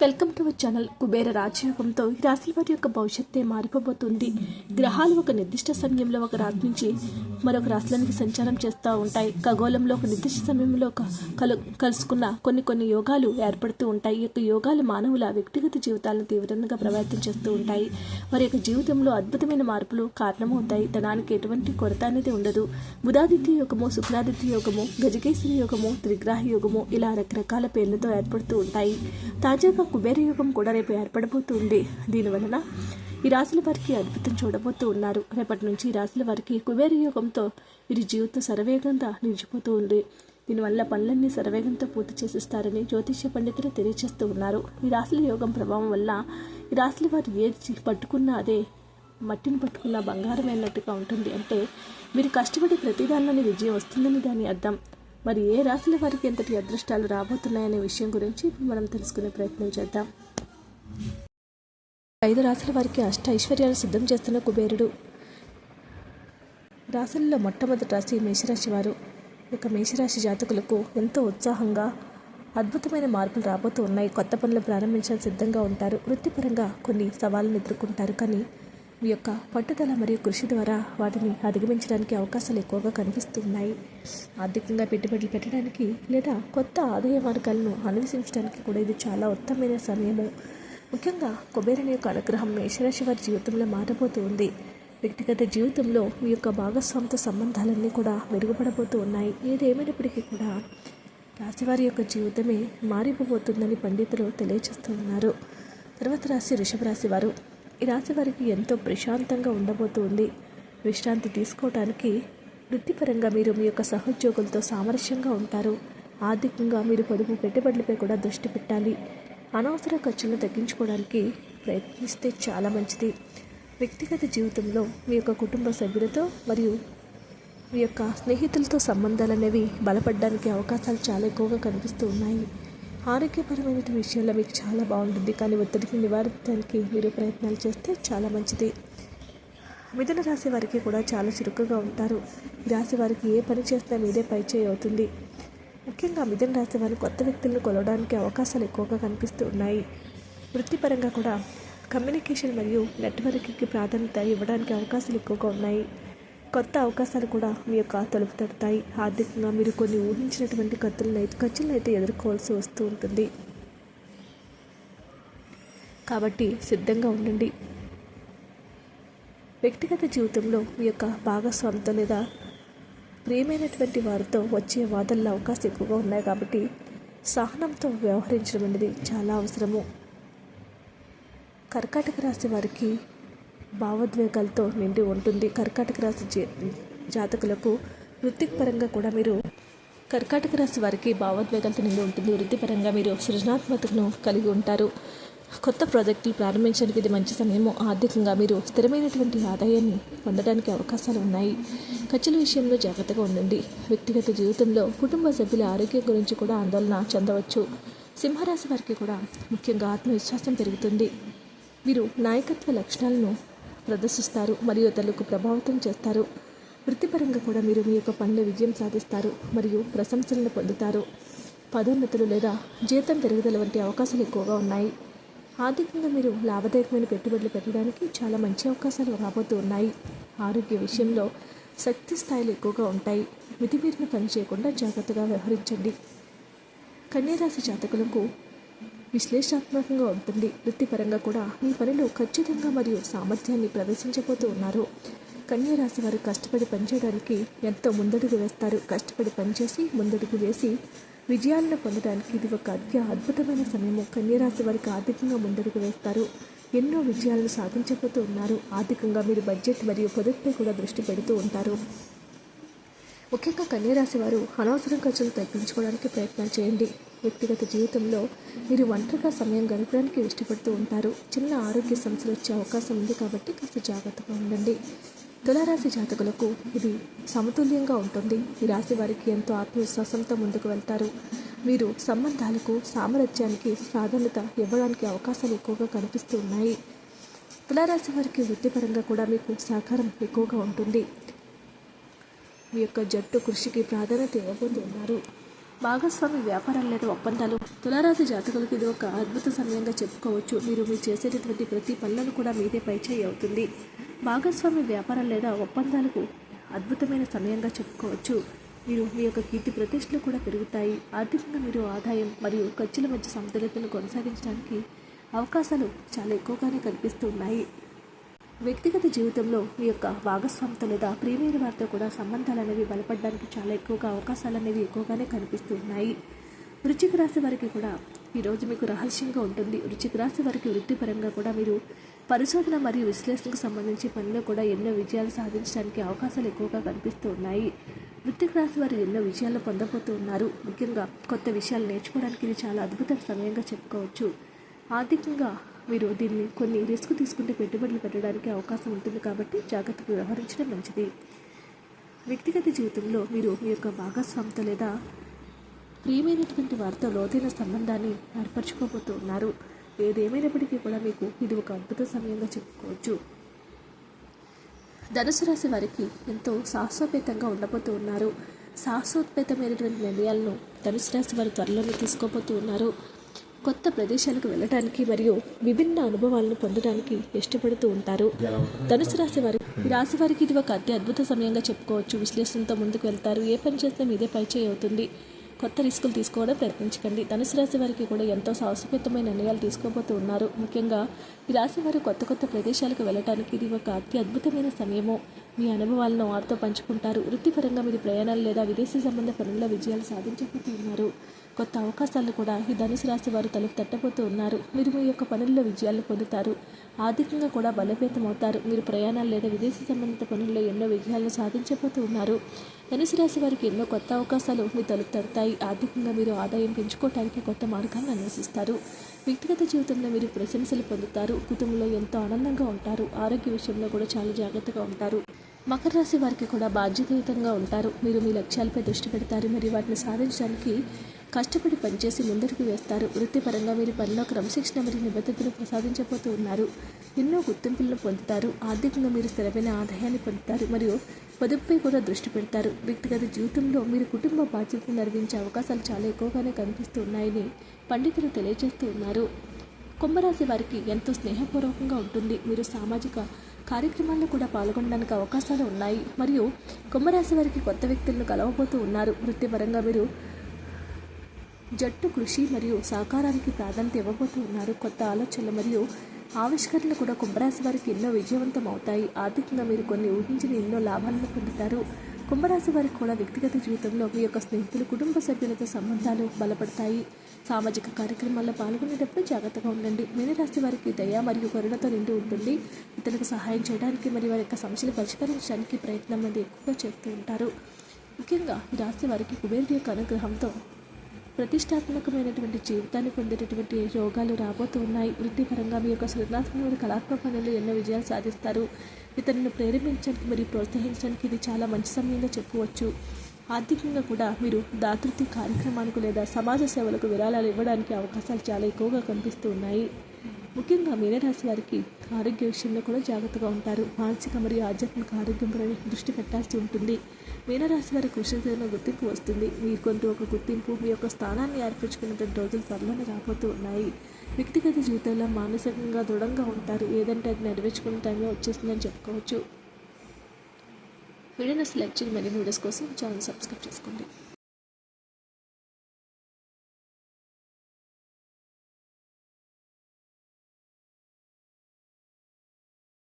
Welcome to our channel Kubera రాజయోగంతో ఈ రాశుల వారి యొక్క భవిష్యత్తే మారిపోబోతుంది. గ్రహాలు ఒక నిర్దిష్ట సమయంలో ఒక రాశి నుంచి మరొక రాశులనికి సంచారం చేస్తూ ఉంటాయి. ఖగోళంలో ఒక నిర్దిష్ట సమయంలో ఒక కలు కలుసుకున్న కొన్ని కొన్ని యోగాలు ఏర్పడుతూ ఉంటాయి. ఈ యొక్క యోగాలు మానవుల వ్యక్తిగత జీవితాలను తీవ్రంగా ప్రభావితం చేస్తూ ఉంటాయి. వారి యొక్క జీవితంలో అద్భుతమైన మార్పులు కారణమవుతాయి. ధనానికి ఎటువంటి కొరత అనేది ఉండదు. బుధాదిత్య యోగము శుక్రాదిత్య యోగము గజకేశ్వరి యోగము త్రిగ్రాహ యోగము ఇలా రకరకాల పేర్లతో ఏర్పడుతూ ఉంటాయి. తాజాగా కుబేర యుగం కూడా రేపు ఏర్పడబోతుంది. దీనివలన ఈ రాశుల వారికి అద్భుతం చూడబోతూ ఉన్నారు. రేపటి నుంచి ఈ రాశుల వారికి కుబేర యుగంతో వీరి జీవితం శరవేగంగా నిలిచిపోతూ ఉంది దీనివల్ల పనులన్నీ శరవేగంతో పూర్తి చేసిస్తారని జ్యోతిష్య పండితులు తెలియజేస్తూ ఉన్నారు. ఈ రాశుల యోగం ప్రభావం వల్ల ఈ రాశుల వారు ఏది పట్టుకున్నా అదే మట్టిని పట్టుకున్న బంగారం అయినట్టుగా ఉంటుంది. అంటే మీరు కష్టపడి ప్రతిదానిలోని విజయం వస్తుందని దాని అర్థం. మరి ఏ రాశుల వారికి ఎంతటి అదృష్టాలు రాబోతున్నాయనే విషయం గురించి ఇప్పుడు మనం తెలుసుకునే ప్రయత్నం చేద్దాం. ఐదు రాశుల వారికి అష్ట ఐశ్వర్యాలు సిద్ధం చేస్తున్న కుబేరుడు. రాశుల్లో మొట్టమొదటి రాశి మేషరాశి వారు. ఇక మేషరాశి జాతకులకు ఎంతో ఉత్సాహంగా అద్భుతమైన మార్పులు రాబోతూ ఉన్నాయి. కొత్త పనులు ప్రారంభించడానికి సిద్ధంగా ఉంటారు. వృత్తిపరంగా కొన్ని సవాళ్ళను ఎదుర్కొంటారు. కానీ మీ యొక్క పట్టుదల మరియు కృషి ద్వారా వాటిని అధిగమించడానికి అవకాశాలు ఎక్కువగా కనిపిస్తున్నాయి. ఆర్థికంగా పెట్టుబడులు పెట్టడానికి లేదా కొత్త ఆదాయ మార్గాలను అన్వేషించడానికి కూడా ఇది చాలా ఉత్తమమైన సమయము. ముఖ్యంగా కుబేరుని యొక్క అనుగ్రహం మేషరాశి వారి జీవితంలో మారబోతూ ఉంది. వ్యక్తిగత జీవితంలో మీ యొక్క భాగస్వామితో సంబంధాలన్నీ కూడా మెరుగుపడబోతూ ఉన్నాయి. ఏదేమైనప్పటికీ కూడా రాశివారి యొక్క జీవితమే మారిపోబోతుందని పండితులు తెలియజేస్తూ ఉన్నారు. తర్వాత రాశి వృషభ రాశి వారు. ఈ రాశి వారికి ఎంతో ప్రశాంతంగా ఉండబోతుంది. విశ్రాంతి తీసుకోవడానికి వృత్తిపరంగా మీరు మీ యొక్క సహోద్యోగులతో సామరస్యంగా ఉంటారు. ఆర్థికంగా మీరు పొదుపు పెట్టుబడులపై కూడా దృష్టి పెట్టాలి. అనవసర ఖర్చులను తగ్గించుకోవడానికి ప్రయత్నిస్తే చాలా మంచిది. వ్యక్తిగత జీవితంలో మీ యొక్క కుటుంబ సభ్యులతో మరియు మీ యొక్క స్నేహితులతో సంబంధాలు అనేవి బలపడడానికి అవకాశాలు చాలా ఎక్కువగా కనిపిస్తూ ఉన్నాయి. ఆరోగ్యపరమైన విషయంలో మీకు చాలా బాగుంటుంది. కానీ ఒత్తిడికి నివారించడానికి మీరు ప్రయత్నాలు చేస్తే చాలా మంచిది. మిథున రాశి వారికి కూడా చాలా చురుకుగా ఉంటారు. ఈ రాశి వారికి ఏ పని చేసినా మీదే పైచేయి అవుతుంది. ముఖ్యంగా మిథున రాశి వారు కొత్త వ్యక్తులను కొలవడానికి అవకాశాలు ఎక్కువగా కనిపిస్తూ ఉన్నాయి. వృత్తిపరంగా కూడా కమ్యూనికేషన్ మరియు నెట్వర్కింగ్కి ప్రాధాన్యత ఇవ్వడానికి అవకాశాలు ఎక్కువగా ఉన్నాయి. కొత్త అవకాశాలు కూడా మీ యొక్క తలుపు తడతాయి. ఆర్థికంగా మీరు కొన్ని ఊహించినటువంటి ఖర్చులను అయితే ఖర్చులను అయితే ఎదుర్కోవాల్సి వస్తూ ఉంటుంది. కాబట్టి సిద్ధంగా ఉండండి. వ్యక్తిగత జీవితంలో మీ యొక్క భాగస్వామితో లేదా ప్రియమైనటువంటి వారితో వచ్చే వాదనల అవకాశం ఎక్కువగా ఉన్నాయి కాబట్టి సహనంతో వ్యవహరించడం అనేది చాలా అవసరము. కర్కాటక రాశి వారికి భావోద్వేగాలతో నిండి ఉంటుంది. కర్కాటక రాశి జాతకులకు వృత్తిపరంగా కూడా మీరు కర్కాటక రాశి వారికి భావోద్వేగాలతో నిండి ఉంటుంది. వృత్తిపరంగా మీరు సృజనాత్మకతను కలిగి ఉంటారు. కొత్త ప్రాజెక్టులు ప్రారంభించడానికి ఇది మంచి సమయము. ఆర్థికంగా మీరు స్థిరమైనటువంటి ఆదాయాన్ని పొందడానికి అవకాశాలు ఉన్నాయి. ఖర్చుల విషయంలో జాగ్రత్తగా ఉండండి. వ్యక్తిగత జీవితంలో కుటుంబ సభ్యుల ఆరోగ్యం గురించి కూడా ఆందోళన చెందవచ్చు. సింహరాశి వారికి కూడా ముఖ్యంగా ఆత్మవిశ్వాసం పెరుగుతుంది. వీరు నాయకత్వ లక్షణాలను ప్రదర్శిస్తారు మరియు ఇతరులకు ప్రభావితం చేస్తారు. వృత్తిపరంగా కూడా మీరు మీ యొక్క పనిలో విజయం సాధిస్తారు మరియు ప్రశంసలను పొందుతారు. పదోన్నతులు లేదా జీతం పెరుగుదల వంటి అవకాశాలు ఎక్కువగా ఉన్నాయి. ఆర్థికంగా మీరు లాభదాయకమైన పెట్టుబడులు పెట్టడానికి చాలా మంచి అవకాశాలు రాబోతూ ఉన్నాయి. ఆరోగ్య విషయంలో శక్తి స్థాయిలు ఎక్కువగా ఉంటాయి. మితిమీరిన పని చేయకుండా జాగ్రత్తగా వ్యవహరించండి. కన్యరాశి జాతకులకు విశ్లేషణాత్మకంగా ఉంటుంది. వృత్తిపరంగా కూడా మీ పనిలో ఖచ్చితంగా మరియు సామర్థ్యాన్ని ప్రదర్శించబోతూ ఉన్నారు. కన్యరాశి వారు కష్టపడి పనిచేయడానికి ఎంతో ముందడుగు వేస్తారు. కష్టపడి పనిచేసి ముందడుగు వేసి విజయాలను పొందడానికి ఇది ఒక అత్య అద్భుతమైన సమయము. కన్యరాశి వారికి ఆర్థికంగా ముందడుగు వేస్తారు. ఎన్నో విజయాలను సాధించబోతూ ఉన్నారు. ఆర్థికంగా మీరు బడ్జెట్ మరియు పొదుపుపై కూడా దృష్టి పెడుతూ ఉంటారు. ముఖ్యంగా కన్యరాశి వారు అనవసరం ఖర్చులు తగ్గించుకోవడానికి ప్రయత్నం చేయండి. వ్యక్తిగత జీవితంలో మీరు ఒంటరిగా సమయం గడపడానికి ఇష్టపడుతూ ఉంటారు. చిన్న ఆరోగ్య సమస్యలు వచ్చే అవకాశం ఉంది కాబట్టి కాస్త జాగ్రత్తగా ఉండండి. తులారాశి జాతకులకు ఇది సమతుల్యంగా ఉంటుంది. ఈ రాశి వారికి ఎంతో ఆత్మవిశ్వాసంతో ముందుకు వెళ్తారు. మీరు సంబంధాలకు సామరస్యానికి ప్రాధాన్యత ఇవ్వడానికి అవకాశాలు ఎక్కువగా కనిపిస్తూ ఉన్నాయి. తులారాశి వారికి వృత్తిపరంగా కూడా మీకు సహకారం ఎక్కువగా ఉంటుంది. మీ యొక్క జట్టు కృషికి ప్రాధాన్యత ఇవ్వబోతున్నారు. భాగస్వామి వ్యాపారాలు లేదా ఒప్పందాలు. తులారాశి జాతకులకు ఇది ఒక అద్భుత సమయంగా చెప్పుకోవచ్చు. మీరు మీరు చేసేటటువంటి ప్రతి పనులను కూడా మీదే పైచేయి అవుతుంది. భాగస్వామి వ్యాపారాలు లేదా ఒప్పందాలకు అద్భుతమైన సమయంగా చెప్పుకోవచ్చు. మీరు మీ యొక్క కీర్తి ప్రతిష్టలు కూడా పెరుగుతాయి. ఆర్థికంగా మీరు ఆదాయం మరియు ఖర్చుల మధ్య సమతుల్యతను కొనసాగించడానికి అవకాశాలు చాలా ఎక్కువగానే కనిపిస్తున్నాయి. వ్యక్తిగత జీవితంలో మీ యొక్క భాగస్వామితో లేదా ప్రియమైన వారితో కూడా సంబంధాలు అనేవి బలపడడానికి చాలా ఎక్కువగా అవకాశాలు అనేవి ఎక్కువగానే కనిపిస్తూ ఉన్నాయి. రాశి వారికి కూడా ఈరోజు మీకు రహస్యంగా ఉంటుంది. వృచ్చిక రాశి వారికి వృత్తిపరంగా కూడా మీరు పరిశోధన మరియు విశ్లేషణకు సంబంధించి పనిలో కూడా ఎన్నో విజయాలు సాధించడానికి అవకాశాలు ఎక్కువగా కనిపిస్తూ ఉన్నాయి. వృత్తిక రాశి వారు ఎన్నో విజయాలు పొందబోతూ ఉన్నారు. ముఖ్యంగా కొత్త విషయాలు నేర్చుకోవడానికి ఇది చాలా అద్భుత సమయంగా చెప్పుకోవచ్చు. ఆర్థికంగా మీరు దీన్ని కొన్ని రిస్క్ తీసుకుంటే పెట్టుబడులు పెట్టడానికి అవకాశం ఉంటుంది కాబట్టి జాగ్రత్తగా వ్యవహరించడం మంచిది. వ్యక్తిగత జీవితంలో మీరు మీ యొక్క భాగస్వామితో లేదా ప్రియమైనటువంటి వారితో లోతైన సంబంధాన్ని ఏర్పరచుకోబోతూ ఉన్నారు. ఏదేమైనప్పటికీ కూడా మీకు ఇది ఒక అద్భుత సమయంగా చెప్పుకోవచ్చు. ధనుసు రాశి వారికి ఎంతో సాహసోపేతంగా ఉండబోతూ ఉన్నారు. సాహసోపేతమైనటువంటి నిర్ణయాలను ధనుసు రాశి వారు త్వరలోనే తీసుకోబోతూ ఉన్నారు. కొత్త ప్రదేశాలకు వెళ్ళడానికి మరియు విభిన్న అనుభవాలను పొందడానికి ఇష్టపడుతూ ఉంటారు. ధనుసు రాశి వారి రాశి వారికి ఇది ఒక అతి అద్భుత సమయంగా చెప్పుకోవచ్చు. విశ్లేషణతో ముందుకు వెళ్తారు. ఏ పని చేస్తే మీదే పైచేయి అవుతుంది. కొత్త రిస్కులు తీసుకోవడం ప్రయత్నించకండి. ధనుసు రాశి వారికి కూడా ఎంతో సాహసోపేతమైన నిర్ణయాలు తీసుకోబోతూ ఉన్నారు. ముఖ్యంగా ఈ రాశి వారు కొత్త కొత్త ప్రదేశాలకు వెళ్ళడానికి ఇది ఒక అతి అద్భుతమైన సమయము. మీ అనుభవాలను వారితో పంచుకుంటారు. వృత్తిపరంగా మీరు ప్రయాణాలు లేదా విదేశీ సంబంధ పనుల్లో విజయాలు సాధించబోతున్నారు కొత్త అవకాశాలు కూడా ఈ ధనుసు రాశి వారు తలుపు తట్టబోతూ ఉన్నారు. మీరు మీ యొక్క పనుల్లో విజయాలు పొందుతారు. ఆర్థికంగా కూడా బలోపేతం అవుతారు మీరు ప్రయాణాలు లేదా విదేశీ సంబంధిత పనుల్లో ఎన్నో విజయాలను సాధించబోతూ ఉన్నారు. ధనుసు రాశి వారికి ఎన్నో కొత్త అవకాశాలు మీ తలుపు తడతాయి. ఆర్థికంగా మీరు ఆదాయం పెంచుకోవడానికి కొత్త మార్గాలను అన్వేషిస్తారు. వ్యక్తిగత జీవితంలో మీరు ప్రశంసలు పొందుతారు. కుటుంబంలో ఎంతో ఆనందంగా ఉంటారు. ఆరోగ్య విషయంలో కూడా చాలా జాగ్రత్తగా ఉంటారు. మకర రాశి వారికి కూడా బాధ్యతాయుతంగా ఉంటారు. మీరు మీ లక్ష్యాలపై దృష్టి పెడతారు. మరియు వాటిని సాధించడానికి కష్టపడి పనిచేసి ముందడుగు వేస్తారు. వృత్తిపరంగా మీరు పనిలో క్రమశిక్షణ మరియు నిబద్ధతను ప్రసాదించబోతూ ఉన్నారు. ఎన్నో గుర్తింపులను పొందుతారు. ఆర్థికంగా మీరు స్థిరమైన ఆదాయాన్ని పొందుతారు మరియు పొదుపుపై కూడా దృష్టి పెడతారు. వ్యక్తిగత జీవితంలో మీరు కుటుంబ బాధ్యతలు నిర్వహించే అవకాశాలు చాలా ఎక్కువగానే కనిపిస్తూ ఉన్నాయని పండితులు తెలియజేస్తూ ఉన్నారు. కుంభరాశి వారికి ఎంతో స్నేహపూర్వకంగా ఉంటుంది. మీరు సామాజిక కార్యక్రమాల్లో కూడా పాల్గొనడానికి అవకాశాలు ఉన్నాయి. మరియు కుంభరాశి వారికి కొత్త వ్యక్తులను కలవబోతూ ఉన్నారు. వృత్తిపరంగా మీరు జట్టు కృషి మరియు సహకారానికి ప్రాధాన్యత ఇవ్వబోతూ ఉన్నారు. కొత్త ఆలోచనలు మరియు ఆవిష్కరణలు కూడా కుంభరాశి వారికి ఎన్నో విజయవంతం అవుతాయి. ఆర్థికంగా మీరు కొన్ని ఊహించిన ఎన్నో లాభాలను పొందుతారు. కుంభరాశి వారికి కూడా వ్యక్తిగత జీవితంలో మీ యొక్క స్నేహితులు కుటుంబ సభ్యులతో సంబంధాలు బలపడతాయి. సామాజిక కార్యక్రమాల్లో పాల్గొనేటప్పుడు జాగ్రత్తగా ఉండండి. మీనరాశి వారికి దయ మరియు కరుణతో నిండి ఉంటుంది. ఇతరులకు సహాయం చేయడానికి మరియు వారి యొక్క సమస్యలు పరిష్కరించడానికి ప్రయత్నం అనేది ఎక్కువగా చేస్తూ ఉంటారు. ముఖ్యంగా ఈ రాశి వారికి కుబేరుడి యొక్క అనుగ్రహంతో ప్రతిష్టాత్మకమైనటువంటి జీవితాన్ని పొందేటటువంటి యోగాలు రాబోతూ ఉన్నాయి వృత్తిపరంగా మీ యొక్క సృజనాత్మకమైన కళాత్మక పనులు ఎన్నో విజయాలు సాధిస్తారు. ఇతరులను ప్రేరేపించడానికి మరియు ప్రోత్సహించడానికి ఇది చాలా మంచి సమయంగా చెప్పవచ్చు. ఆర్థికంగా కూడా మీరు దాతృత్వ కార్యక్రమాలకు లేదా సమాజ సేవలకు విరాళాలు ఇవ్వడానికి అవకాశాలు చాలా ఎక్కువగా కనిపిస్తూ ఉన్నాయి. ముఖ్యంగా మీనరాశి వారికి ఆరోగ్య విషయంలో కూడా జాగ్రత్తగా ఉంటారు. మానసిక మరియు ఆధ్యాత్మిక ఆరోగ్యంపై దృష్టి పెట్టాల్సి ఉంటుంది. మీనరాశి వారి కృషితో గుర్తింపు వస్తుంది. మీకంటూ ఒక గుర్తింపు మీ యొక్క స్థానాన్ని ఏర్పరచుకున్నటువంటి రోజులు త్వరలోనే రాబోతూ ఉన్నాయి. వ్యక్తిగత జీవితంలో మానసికంగా దృఢంగా ఉంటారు. ఏదంటే అది నెరవేర్చుకునే టైంలో వచ్చేస్తుందని చెప్పుకోవచ్చు. వీడియోని సెలెక్ట్ చేసి మరిన్ని వీడియోస్ కోసం ఛానల్ సబ్స్క్రైబ్ చేసుకోండి.